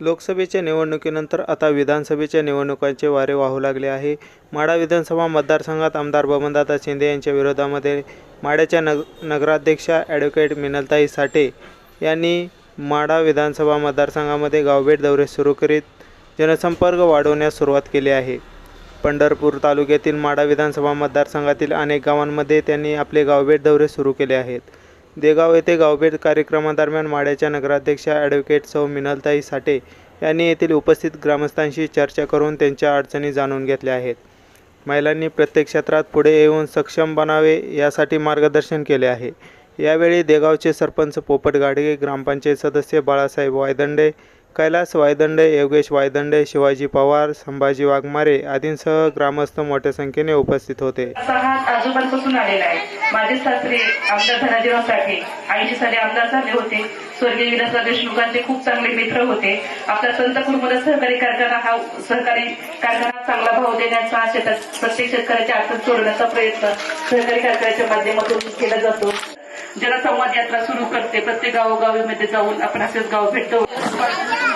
लोकसभेच्या निवडणुकीनंतर आता विधानसभेच्या निवडणुकांचे वारे वाहू लागले आहे. माढा विधानसभा मतदारसंघात आमदार बबनदादा शिंदे यांच्या विरोधामध्ये माढ्याच्या नग नगराध्यक्षा ॲडव्होकेट मिनलताई साठे यांनी माढा विधानसभा मतदारसंघामध्ये गावभेट दौरे सुरू करीत जनसंपर्क वाढवण्यास सुरुवात केली आहे. पंढरपूर तालुक्यातील माढा विधानसभा मतदारसंघातील अनेक गावांमध्ये त्यांनी आपले गावभेट दौरे सुरू केले आहेत. देगाव येथे गावभेट कार्यक्रमादरम्यान माड्याच्या नगराध्यक्षा ॲडव्होकेट सौ मिनलताई साठे यांनी येथील उपस्थित ग्रामस्थांशी चर्चा करून त्यांच्या अडचणी जाणून घेतल्या आहेत. महिलांनी प्रत्येक क्षेत्रात पुढे येऊन सक्षम बनावे यासाठी मार्गदर्शन केले आहे. यावेळी देगावचे सरपंच पोपट गाडगे ग्रामपंचायत सदस्य बाळासाहेब वायदंडे कैलास वायदंडे योगेश वायदंडे शिवाजी पवार संभाजी वाघमारे आदींसह ग्रामस्थ मोठ्या संख्येने उपस्थित होते. आजोबांपासून आलेला आहे माझे सासरे आमदार धनाजीराव साठे ऐंशी साली आमदार झाले होते. स्वर्गीय विलासराव देशमुखांचे खूप चांगले मित्र होते. आपला संतपूरमध्ये सहकारी कारखाना हा सहकारी कारखाना चांगला भाव देण्याचा शेतात प्रत्येक शेतकऱ्याच्या अडचण सोडवण्याचा प्रयत्न सहकारी कारखान्याच्या माध्यमातून केला जातो. जनसंवाद यात्रा सुरू करते. प्रत्येक गावोगावीमध्ये जाऊन आपण असेच गाव भेटतो.